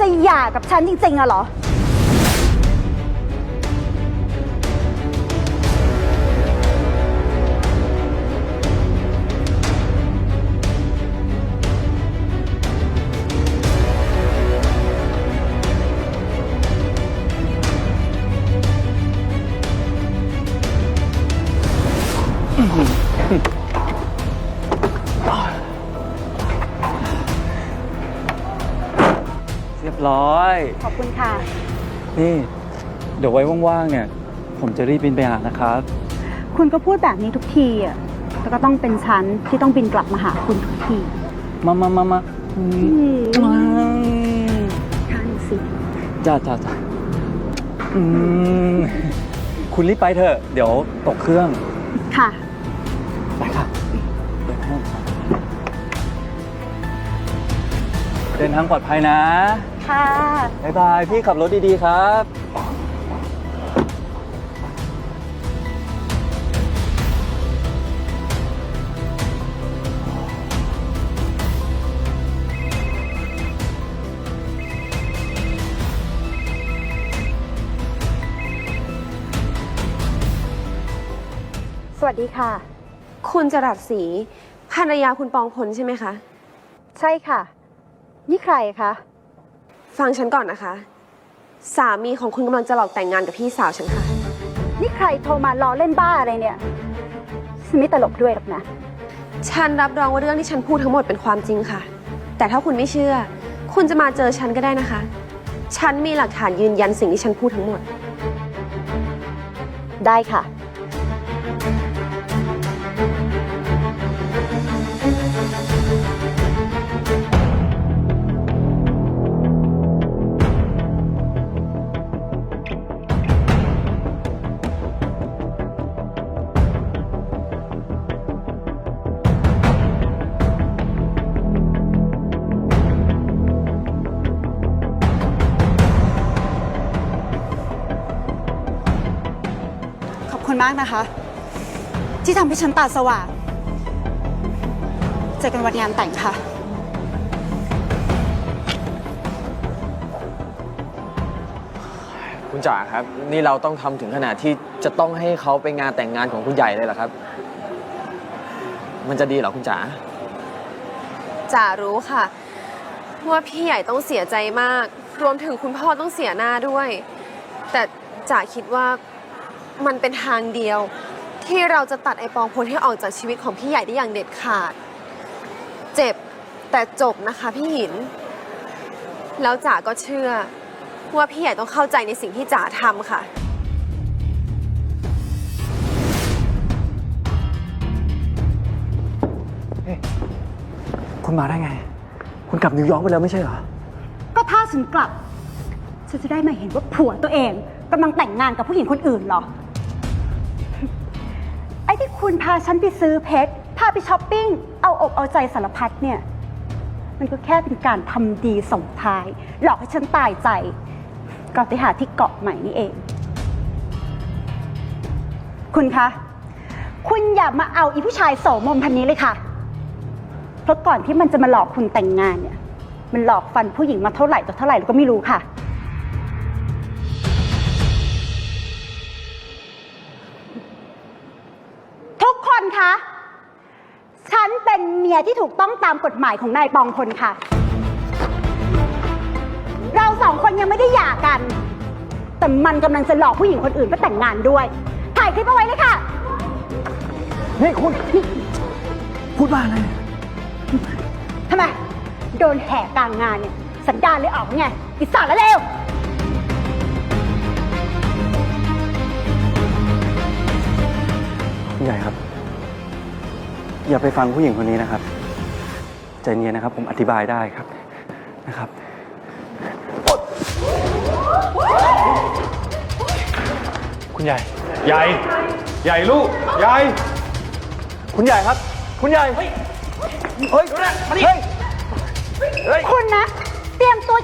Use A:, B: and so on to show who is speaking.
A: จะหย่ากับฉันจริงๆอะเหรอ
B: รียบร้อย
A: ขอบคุณค่ะ
B: นี่ เดี๋ยวไว้ว่างๆเนี่ย ผมจะรีบบินไปหานะครับ
A: คุณก็พูดแบบนี้ทุกทีอะแล้วก็ต้องเป็นฉันที่ต้องบินกลับมาหาคุณทุกที
B: มามามามาอืมมา
A: ท่านสิ
B: จ้าจ้าจ้าอืมคุณรีบไปเถอะ เดี๋ยวตกเครื่อง
A: ค่ะ
B: ไปครับเดินทางเดินทางปลอดภัยนะ
A: ค่ะ
B: บ๊ายบายพี่ขับรถดีๆครับ
A: สวัสดีค่ะ
C: คุณจรัสศรีภรรยาคุณปองพลใช่ไหมคะ
A: ใช่ค่ะ นี่ใครคะ
C: ฟังฉันก่อนนะคะ สามีของคุณกำลังจะหลอกแต่งงานกับพี่สาวฉันค่ะ
A: นี่ใครโทรมาล้อเล่นบ้าอะไรเนี่ยฉันไม่ตลกด้วยหรอกนะ
C: ฉันรับรองว่าเรื่องที่ฉันพูดทั้งหมดเป็นความจริงค่ะ แต่ถ้าคุณไม่เชื่อ คุณจะมาเจอฉันก็ได้นะคะ ฉันมีหลักฐานยืนยันสิ่งที่ฉันพูดทั้งหมด
A: ได้ค่ะ คุณมากนะคะ ที่ทำให้ฉันตาสว่างเจอกันวันงานแต่งค่ะ
D: คุณจ๋าครับ นี่เราต้องทำถึงขนาดที่จะต้องให้เขาไปงานแต่งงานของคุณใหญ่เลยเหรอครับ มันจะดีเหรอคุณจ๋า
C: จ๋ารู้ค่ะ ว่าพี่ใหญ่ต้องเสียใจมาก รวมถึงคุณพ่อต้องเสียหน้าด้วย แต่จ๋าคิดว่า มันเป็นทางเดียว ที่เราจะตัดไอปองพลให้ออกจากชีวิตของพี่ใหญ่ได้อย่างเด็ดขาด เจ็บแต่จบนะคะพี่หิน แล้วจ๋าก็เชื่อ ว่าพี่ใหญ่ต้องเข้าใจในสิ่งที่จ๋าทำค่ะ
B: คุณมาได้ไง คุณกลับนิวยอร์กไปแล้วไม่ใช่เหรอ
A: ก็ถ้าฉันกลับ ฉันจะได้มาเห็นว่าผัวตัวเองกำลังแต่งงานกับผู้หญิงคนอื่นเหรอไอ้ที่ คุณพาฉันไปซื้อเพชร พาไปช้อปปิ้ง เอาอกเอาใจสารพัดเนี่ย มันก็แค่เป็นการทำดีส่งท้าย หลอกให้ฉันตายใจกลับไปหาที่เกาะใหม่นี่เอง คุณคะ คุณอย่ามาเอาอีผู้ชายโสมมพันนี้เลยค่ะ เพราะก่อนที่มันจะมาหลอกคุณแต่งงานเนี่ย มันหลอกฟันผู้หญิงมาเท่าไหร่ต่อเท่าไหร่เราก็ไม่รู้ค่ะ คนคะ ฉันเป็นเมียที่ถูกต้องตามกฎหมายของนายปองพลค่ะ เราสองคนยังไม่ได้หย่ากัน แต่มันกำลังจะหลอกผู้หญิงคนอื่นก็แต่งงานด้วย ถ่ายคลิปเอาไว้เลยค่ะ
B: นี่คุณ พูดว่าอะไร
A: ทำไม โดนแหกกลางงานเนี่ย สันดานเลยออกไงอิสระแล้วเร็ว
B: อย่าไปฟังผู้หญิงคนนี้นะครับ ใจเย็นนะครับ ผมอธิบายได้ครับนะครับ
E: คุณใหญ่ ใหญ่ ใหญ่ลูก ใหญ่
B: คุณใหญ่ครับ คุณใหญ่ เฮ้ย เฮ้ย เฮ้ย
A: คุณนะ เตรียมตัว